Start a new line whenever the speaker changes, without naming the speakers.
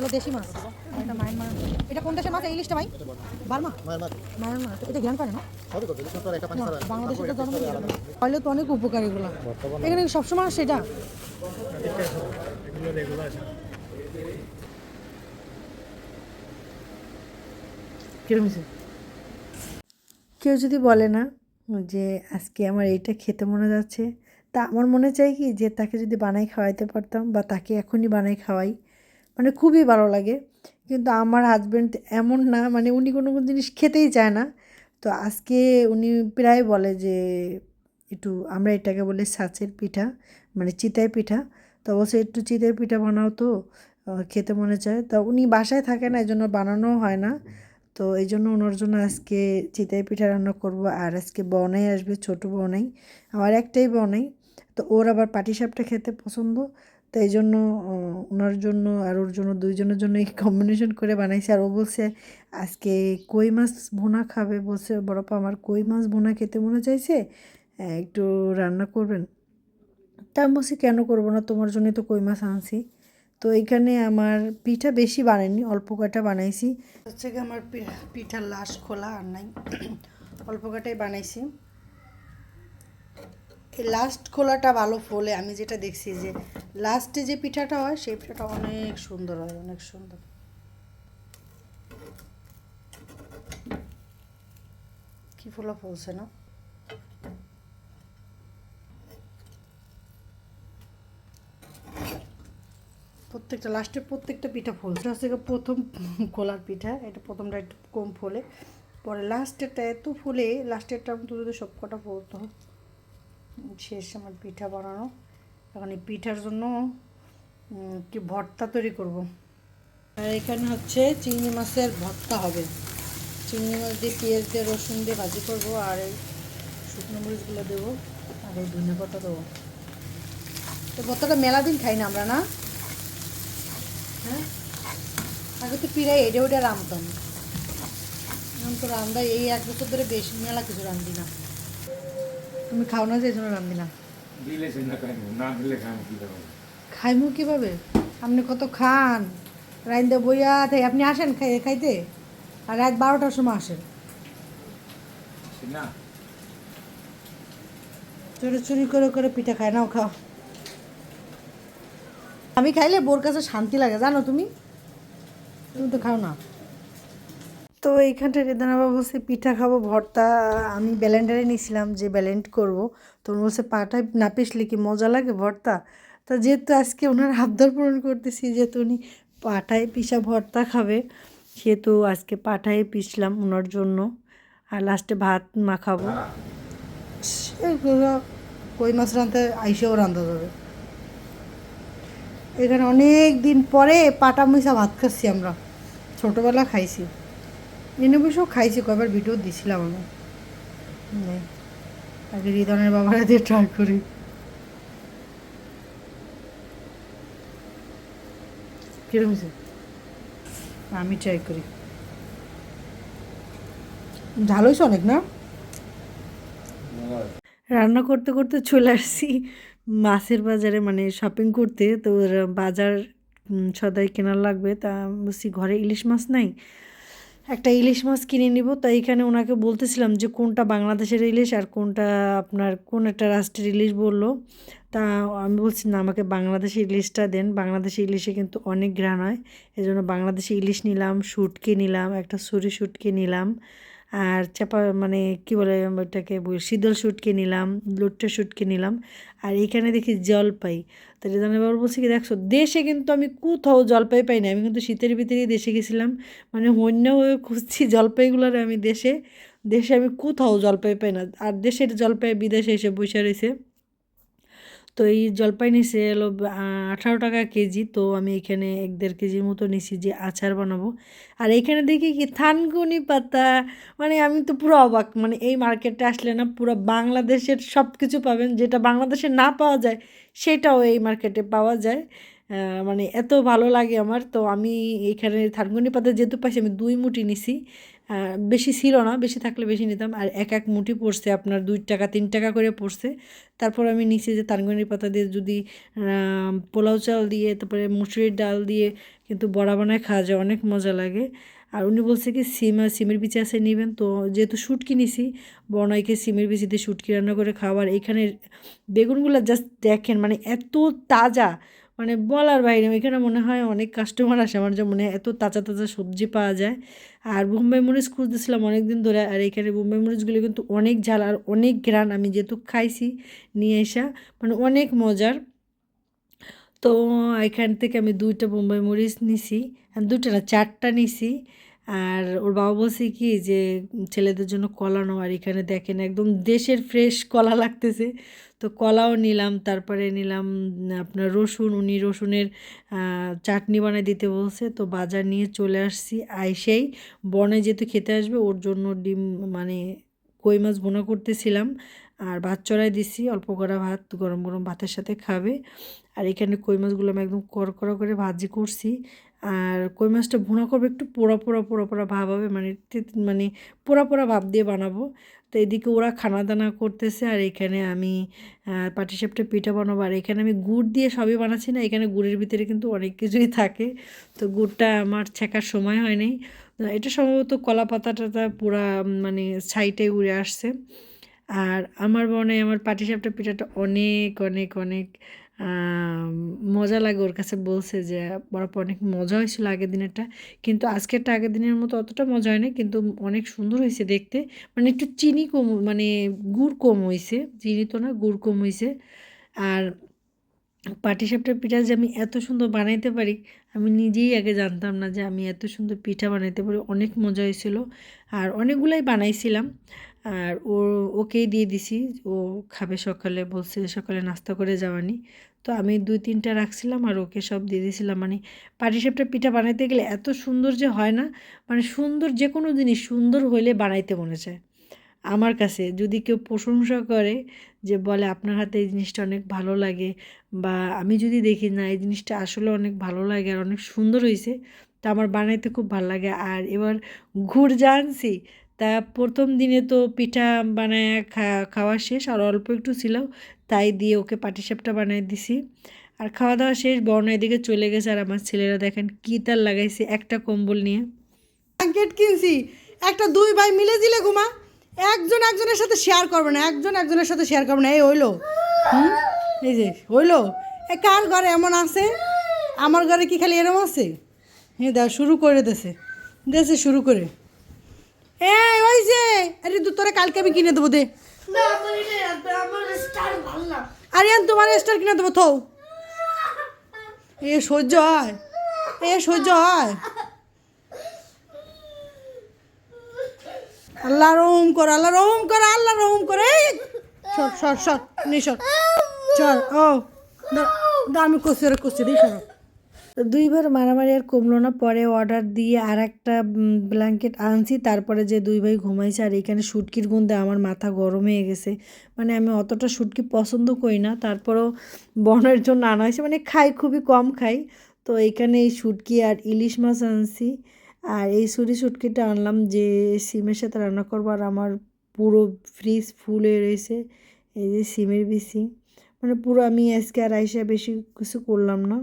হলো দেশি মাছ। এটা মায়ানমার। এটা কোন দেশের মাছ? এই ইলিশটা ভাই। বার্মা।
মায়ানমার।
মায়ানমার। এটা জ্ঞান করে না বাংলাদেশে তো জন্ম তাহলে তো অনেক উপকার এগুলো। এখানে সবসময় আসে এটা?
কেউ যদি বলে না যে আজকে আমার এইটা খেতে মনে যাচ্ছে তা আমার মনে চাই কি যে তাকে যদি বানাই খাওয়াইতে পারতাম বা তাকে এখনই বানাই খাওয়াই মানে খুবই ভালো লাগে। কিন্তু আমার হাজব্যান্ড এমন না মানে উনি কোনো কোনো জিনিস খেতেই চায় না। তো আজকে উনি প্রায় বলে যে, একটু আমরা এটাকে বলি সাচের পিঠা মানে চিতাই পিঠা। তো অবশ্যই একটু চিতাই পিঠা বানাও তো খেতে মনে চায়। তা উনি বাসায় থাকে না এই জন্য বানানোও হয় না। তো এই জন্য ওনার জন্য আজকে চিতাই পিঠা রান্না করব, আর আজকে বনাই আসবে, ছোট বনাই। আমার একটাই বনাই। তো ওর আবার পাটিসাপটা খেতে পছন্দ। তো এই জন্য ওনার জন্য আর ওর জন্য দুইজনের জন্য এই কম্বিনেশন করে বানাইছি। আর ও বলছে আজকে কই মাছ ভুনা খাবে? বলছে বড়পা আমার কই মাছ ভুনা খেতে মনে চাইছে? আহ, একটু রান্না করবেন। তা আমি বলছি কেন করব না? তোমার জন্যই তো কই মাছ আনছি। তো এইখানে আমার পিঠা বেশি বানাইনি অল্প কয়টা বানাইছি। হচ্ছে কি আমার পিঠার লাশ খোলা আর নাই। অল্প কয়টাই বানাইছি। এই লাস্ট খোলাটা ভালো ফলে, আমি যেটা দেখছি যে লাস্টে যে পিঠাটা হয়, সেই পিঠাটা অনেক সুন্দর হয়, অনেক সুন্দর। কি ফোলা ফলছে না? প্রত্যেকটা লাস্টের প্রত্যেকটা পিঠা ফলছে, হচ্ছে প্রথম খোলার পিঠা, এটা প্রথমটা একটু কম ফোলে, পরে লাস্টেরটা এত ফুলে লাস্টেরটা যদি সব কটা ফলতো। শেষ আমার পিঠা বানানো। এখন এই পিঠার জন্য কি ভর্তা তৈরি করব। আর এখানে হচ্ছে চিংড়ি মাছের ভর্তা হবে। চিংড়ি মাছ দিয়ে পেঁয়াজ দিয়ে রসুন দিয়ে ভাজি করব আর এই শুকনো মরিচগুলো দেবো আর এই ধনে পাতা দেবো। তো ভর্তাটা মেলা দিন খাই না আমরা, না? হ্যাঁ? আগে তো পিড়াই এডে ওটা রামতাম এখন তো রান্দা এই এক বছর ধরে বেশি মেলা কিছু রান্ধি না। তুমি খাও না যে এই জন্য রান্ধি না।
দিলে সে না খাইব না দিলে খাইব কি করব
খাইমু কীভাবে? আপনি কত খান? রাইন্দে বইয়া থাই আপনি আসেন খাই খাইতে? আর রাত বারোটার সময় আসেন।
না।
চুরি চুরি করে করে পিঠা খায় নাও খাও। আমি খাইলে বোর কাছে শান্তি লাগে জানো তুমি? তুমি তো খাও না। তো এইখানটা রেদানা বাবা বলছে, পিঠা খাব, ভর্তা। আমি ব্যালেন্ডারে নিয়েছিলাম যে ব্যালেন্ড করব। তো উনি বলছে পাটায় না পিসলে কি মজা লাগে ভর্তা? তা যেহেতু আজকে ওনার আবদার পূরণ করতেছি, যেহেতু উনি পাটায় পিসা ভর্তা খাবে, সেহেতু আজকে পাটায় পিসলাম ওনার জন্য। আর লাস্টে ভাত মাখাবো সেগুলো কই মাছ রাঁধতে আইসেও রান্ধা যাবে। এখানে অনেক দিন পরে পাটা মিশা ভাত খাচ্ছি আমরা। ছোটোবেলা খাইছি। বসেও খাইছি, কয়বার ভিডিও দিছিলাম আমি। আগে রিদনের বাবারা দিয়ে ট্রাই করি। কিরম আমি ট্রাই করি। ঝাল হয়েছে অনেক, না? রান্না করতে করতে চলে আসছি মাছের বাজারে মানে শপিং করতে। তো বাজার সদাই কেনার লাগবে। তা বলছি, ঘরে ইলিশ মাছ নাই? একটা ইলিশ মাছ কিনে নিব, তাই এখানে ওনাকে বলতেছিলাম যে কোনটা বাংলাদেশের ইলিশ আর কোনটা আপনার কোন একটা রাষ্ট্রের ইলিশ বলল। তা আমি বলছি, না, আমাকে বাংলাদেশের ইলিশটা দেন। বাংলাদেশের ইলিশে কিন্তু অনেক ঘ্রাণ হয়। এই জন্য বাংলাদেশি ইলিশ নিলাম, শুটকে নিলাম, একটা সুরি শুটকে নিলাম। আর চাপা মানে কি বলে ওটাকে শীতল শুটকি নিলাম, লুট্টা শুটকি নিলাম। আর এখানে দেখি জলপাই। তো রেজানের বাবু বলছি কি, দেখছ, দেশে কিন্তু আমি কোথাও জলপাই পাই না। আমি কিন্তু শীতের ভিতরেই দেশে গেছিলাম। মানে অন্য হয়ে খুঁজছি জলপাইগুলোর আমি দেশে। দেশে আমি কোথাও জলপাই পাই না। আর দেশের জলপাই বিদেশে এসে বসে রয়েছে। তো এই জলপাই নিছে এলো আঠারো টাকা কেজি। তো আমি এখানে এক দেড় কেজির মতো নিছি যে আচার বানাবো। আর এখানে দেখি কি থানকুনি পাতা মানে আমি তো পুরো অবাক। মানে এই মার্কেটে আসলে না পুরো বাংলাদেশের সব কিছু পাবেন। যেটা বাংলাদেশে না পাওয়া যায়, সেটাও এই মার্কেটে পাওয়া যায়। মানে এত ভালো লাগে আমার। তো আমি এখানে থানকুনি পাতা যেহেতু পাইছি, আমি দুই মুঠি নিছি। বেশি ছিল না, বেশি থাকলে বেশি নিতাম। আর এক এক মুঠি পড়ছে, আপনার দুই টাকা, তিন টাকা করে পড়ছে। তারপর আমি নিচে যে তানগনি পাতা দিয়ে যদি পোলাও চাল দিয়ে, তারপরে মুসুরির ডাল দিয়ে কিন্তু বড়া বানায় খাওয়া যায়, অনেক মজা লাগে। আর উনি বলছে কি, সিম আর সিমের বিচি আছে, নেবেন। তো যেহেতু শুটকি নিছি বনাইকে সিমের বিচি দিয়ে শুটকি রান্না করে খাওয়ার এখানে বেগুনগুলো জাস্ট দেখেন মানে এত তাজা মানে বলার বাইরে এখানে মনে হয় অনেক কাস্টমার আসে আমার, যে মনে হয় এত তাজা তাজা সবজি পাওয়া যায়। আর বোম্বাই মরিচ খুঁজতেছিলাম অনেক দিন ধরে, আর এখানে বোম্বাই মরিচগুলো কিন্তু অনেক ঝাল, আর অনেক গ্রান আমি যেহেতু খাইছি নিয়ে আসা মানে অনেক মজার। তো এখান থেকে আমি দুইটা বোম্বাই মরিচ নিছি দুইটা না, চারটা নিছি। আর ওর বাবা বলছে কি যে, ছেলেদের জন্য কলা নাও, আর এখানে দেখেন একদম দেশের ফ্রেশ কলা লাগতেছে। তো কলাও নিলাম, তারপরে নিলাম আপনার রসুন, উনি রসুনের চাটনি বানায় দিতে বলছে। তো বাজার নিয়ে চলে আসছি, আইসেই বনে যেহেতু খেতে আসবে, ওর জন্য ডিম মানে কই মাছ ভুনা করতেছিলাম। আর ভাত চড়াই দিছি, অল্প করা ভাত, গরম গরম ভাতের সাথে খাবে। আর এখানে কই মাছগুলো আমি একদম করকরা করে ভাজি করছি। আর কই মাছটা ভুনা করব একটু পোড়া পোড়া পোড়া পোড়া ভাব হবে মানে মানে পোড়া পোড়া ভাব দিয়ে বানাবো। তো এদিকে ওরা খানা দানা করতেছে আর এখানে আমি পাটি পাটিসাপটা পিঠা বানাবো। আর এখানে আমি গুড় দিয়ে সবই বানাচ্ছি না, এখানে গুড়ের ভিতরে কিন্তু অনেক কিছুই থাকে। তো গুড়টা আমার ছেঁকার সময় হয়নি এটা সম্ভবত কলা পাতা টাতা পুরা মানে সাইটে উড়ে আসছে। আর আমার মনে হয় আমার পাটিসাপটা পিঠাটা অনেক অনেক অনেক মজা লাগে ওর কাছে বলছে যে বরফ অনেক মজা হয়েছিল আগের দিনেরটা। কিন্তু আজকেরটা আগের দিনের মতো অতটা মজা হয়নি, কিন্তু অনেক সুন্দর হয়েছে দেখতে। মানে একটু চিনি কম মানে গুড় কম হয়েছে, চিনি তো না, গুড় কম হয়েছে। আর পাটিসাপটা পিঠা যে আমি এত সুন্দর বানাইতে পারি, আমি নিজেই আগে জানতাম না যে আমি এত সুন্দর পিঠা বানাইতে পারি, অনেক মজা হয়েছিল। আর অনেকগুলাই বানাইছিলাম। আর ও, ওকেই দিয়ে দিছি। ও খাবে সকালে, বলছে সকালে নাস্তা করে যাওয়ানি তো আমি দুই, তিনটা রাখছিলাম আর ওকে সব দিয়ে দিয়েছিলাম মানে পাটিসাপটা পিঠা বানাইতে গেলে এত সুন্দর যে হয় না মানে সুন্দর যে কোনো জিনিস সুন্দর হইলে বানাইতে মনে চায়। আমার কাছে যদি কেউ প্রশংসা করে যে বলে, আপনার হাতে এই জিনিসটা অনেক ভালো লাগে বা, আমি যদি দেখি না, এই জিনিসটা আসলে অনেক ভালো লাগে আর অনেক সুন্দর হয়েছে তা আমার বানাইতে খুব ভালো লাগে। আর এবার গুড় জানছি তা প্রথম দিনে তো পিঠা বানায় খাওয়া শেষ, আর অল্প একটু ছিল, তাই দিয়ে ওকে পাটিসাপটা বানিয়ে দিছি। আর খাওয়া দাওয়া শেষ, বর্ণা এদিকে চলে গেছে, আর আমার ছেলেরা দেখেন কী তার লাগাইছে একটা কম্বল নিয়ে।
ব্ল্যাঙ্কেট কিনছি, একটা দুই ভাই মিলে দিলে ঘুমা একজন একজনের সাথে শেয়ার করবে না, একজন একজনের সাথে শেয়ার করবে না, এই হইল। এই যে, হইল। এ কার ঘরে এমন আছে? আমার ঘরে কি খালি এরম আছে? হ্যাঁ দেখ, শুরু করে দেছে দেছে শুরু করে। এ ওই যে আরে দু তোরে কালকে আমি কিনে দেবো দে। আরে তোমার স্টার কিনে দেবো থৌ। এ সহ্য হয়। এ সহ্য হয়। আল্লাহ রহম কর আল্লাহ রহম কর আল্লাহ রহম করে। সর সর সর নি সর। চল ও আমি কষি রে কষি দিই সর।
তো দুইবার মারামারি আর কমলো না। পরে অর্ডার দিয়ে আর একটা ব্ল্যাঙ্কেট আনছি। তারপরে যে দুই ভাই ঘুমাইছে আর এখানে শুটকির গন্ধে আমার মাথা গরম হয়ে গেছে। মানে আমি অতটা শুটকি পছন্দ করি না। তারপরও বনের জন্য আনা হয়েছে। মানে খাই, খুবই কম খাই। তো এইখানে এই শুটকি আর ইলিশ মাছ আনছি। আর এই সুরি শুটকিটা আনলাম যে সিমের সাথে রান্না করব। আর আমার পুরো ফ্রিজ ফুল হয়ে রয়েছে। এই যে সিমের বিসি মানে পুরো আমি আজকে আর আইসা বেশি কিছু করলাম না।